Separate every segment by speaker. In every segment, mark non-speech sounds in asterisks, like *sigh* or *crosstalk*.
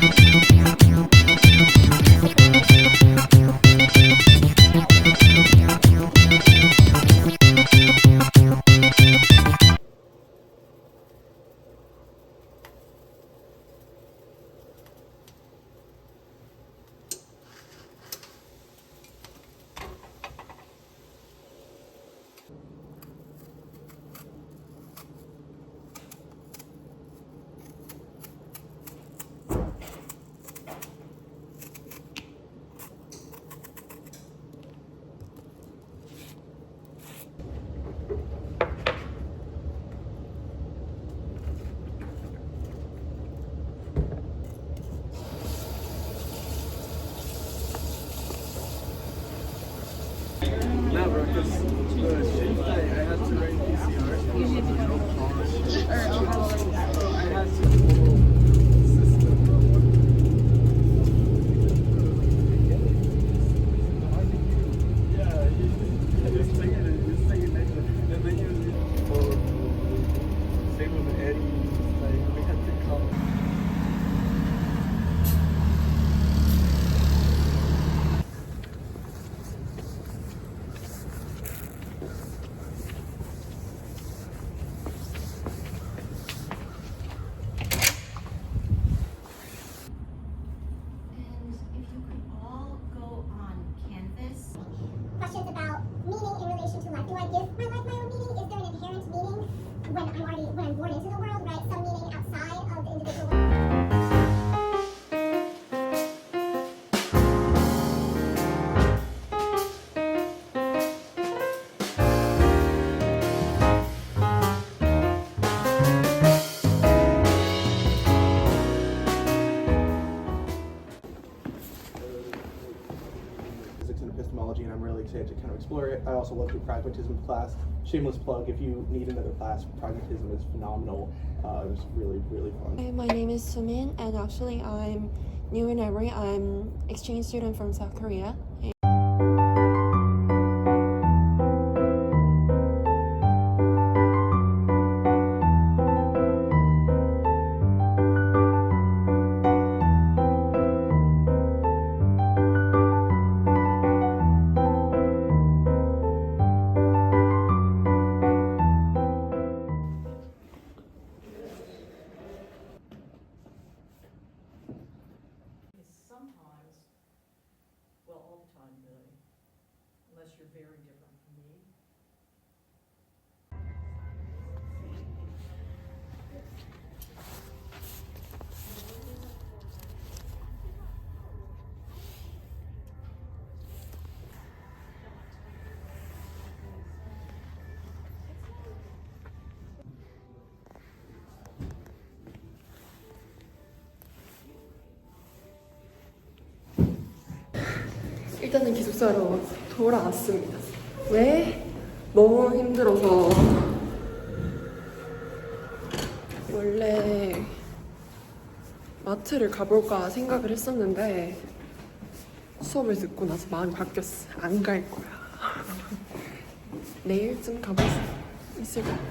Speaker 1: Thank you.
Speaker 2: Herkes excited to kind of explore it. I also love your pragmatism class. Shameless plug, if you need another class, pragmatism is phenomenal. Uh, it was really, really fun.
Speaker 3: Hi, my name is Sumin, and actually, I'm new in Every. I'm exchange student from South Korea. 일단은 기숙사로 돌아왔습니다. 왜? 너무 힘들어서 원래 마트를 가볼까 생각을 했었는데 수업을 듣고 나서 마음이 바뀌었어. 안 갈 거야. *laughs* 내일쯤 가볼 수 있을 것 같아.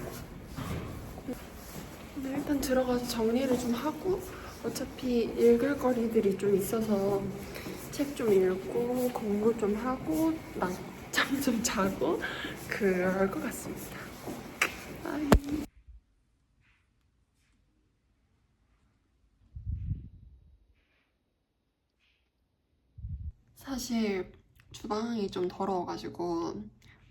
Speaker 3: 근데 일단 들어가서 정리를 좀 하고 어차피 읽을 거리들이 좀 있어서 책 좀 읽고 공부 좀 하고 낮잠 좀 자고 그럴 것 같습니다. 빠이. 사실 주방이 좀 더러워가지고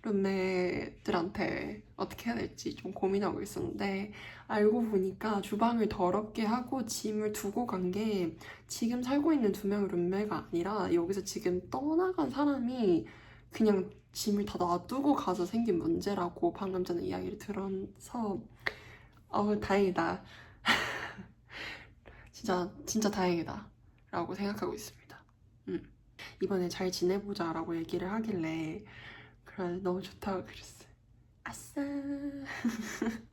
Speaker 3: 룸메들한테 어떻게 해야 될지 좀 고민하고 있었는데 알고 보니까 주방을 더럽게 하고 짐을 두고 간 게 지금 살고 있는 두 명의 룸메가 아니라 여기서 지금 떠나간 사람이 그냥 짐을 다 놔두고 가서 생긴 문제라고 방금 전에 이야기를 들어서 어 다행이다 *laughs* 진짜 진짜 다행이다 라고 생각하고 있습니다 음. 이번에 잘 지내보자 라고 얘기를 하길래 그래 너무 좋다고 그랬어요 아싸 *laughs*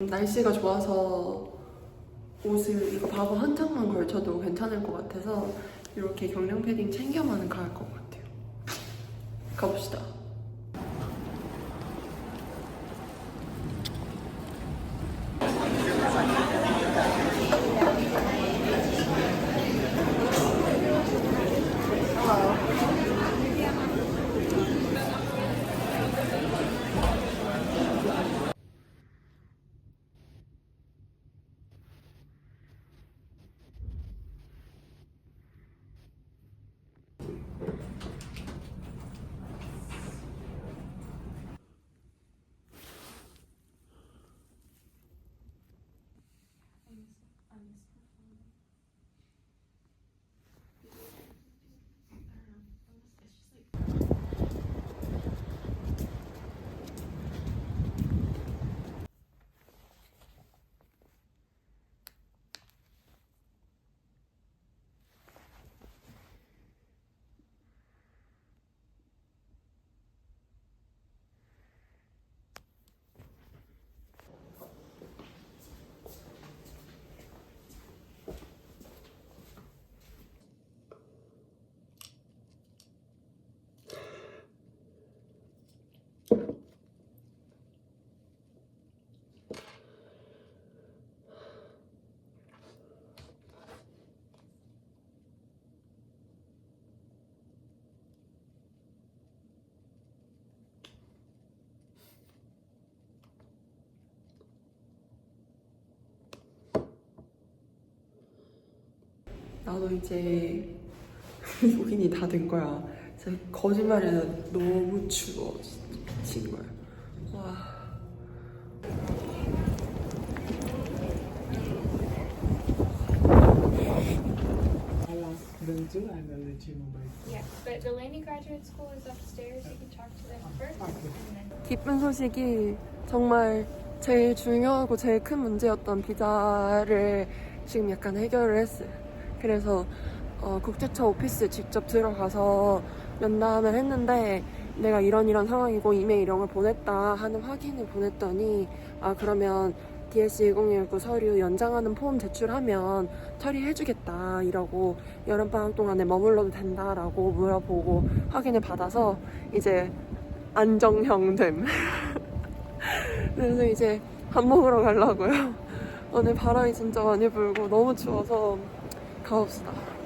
Speaker 3: 날씨가 좋아서 옷을 이거 바보 한 장만 걸쳐도 괜찮을 것 같아서 이렇게 경량 패딩 챙겨만은 갈것 같아요. 가봅시다. 나도 이제 요긴이 다 된 거야. 진짜 거짓말이 아니라 너무 추워. 미친 거야. 와. 기쁜 소식이 정말 제일 중요하고 제일 큰 문제였던 비자를 지금 약간 해결을 했어요. 그래서 어, 국제차 오피스 직접 들어가서 면담을 했는데 내가 이런 이런 상황이고 이메일 이런 걸 보냈다 하는 확인을 보냈더니 아 그러면 DS 2019 서류 연장하는 폼 제출하면 처리해주겠다 이러고 여름방학 동안에 머물러도 된다라고 물어보고 확인을 받아서 이제 안정형됨. *laughs* 그래서 이제 밥 먹으러 가려고요. 오늘 바람이 진짜 많이 불고 너무 추워서 가봅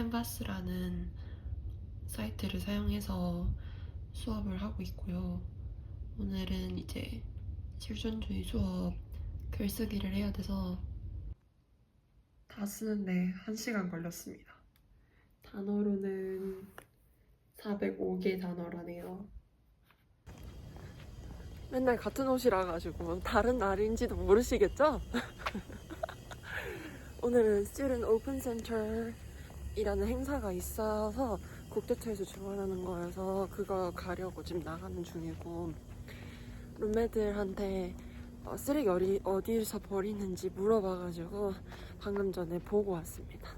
Speaker 3: 캔버스라는 사이트를 사용해서 수업을 하고 있고요. 오늘은 이제 실전주의 수업 글쓰기를 해야 돼서 다 쓰는데 1시간 걸렸습니다. 단어로는 405개 단어라네요. 맨날 같은 옷이라 가지고 다른 날인지도 모르시겠죠? *laughs* 오늘은 Student Open Center 이라는 행사가 있어서 국대처에서 주관하는 거여서 그거 가려고 지금 나가는 중이고 룸메들한테 어, 쓰레기 어디, 어디서 버리는지 물어봐가지고 방금 전에 보고 왔습니다.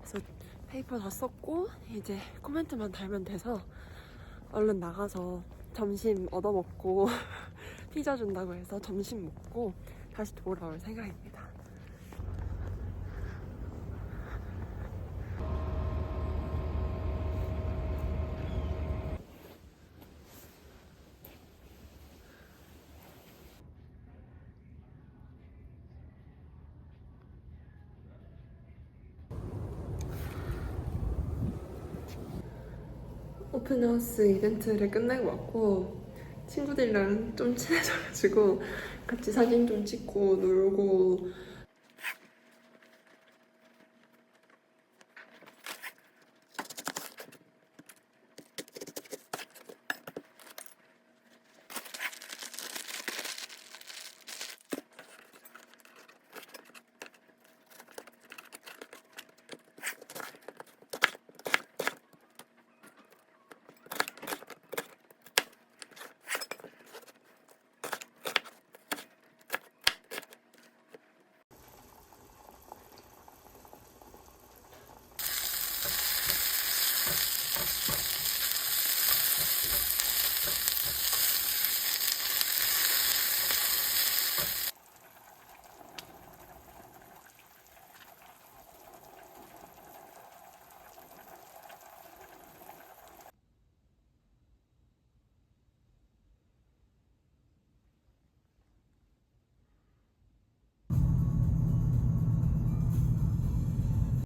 Speaker 3: 그래서 페이퍼 다 썼고 이제 코멘트만 달면 돼서 얼른 나가서 점심 얻어먹고 *laughs* 피자 준다고 해서 점심 먹고 다시 돌아올 생각입니다. 오픈하우스 이벤트를 끝내고 왔고 친구들이랑 좀 친해져가지고 같이 사진 좀 찍고 놀고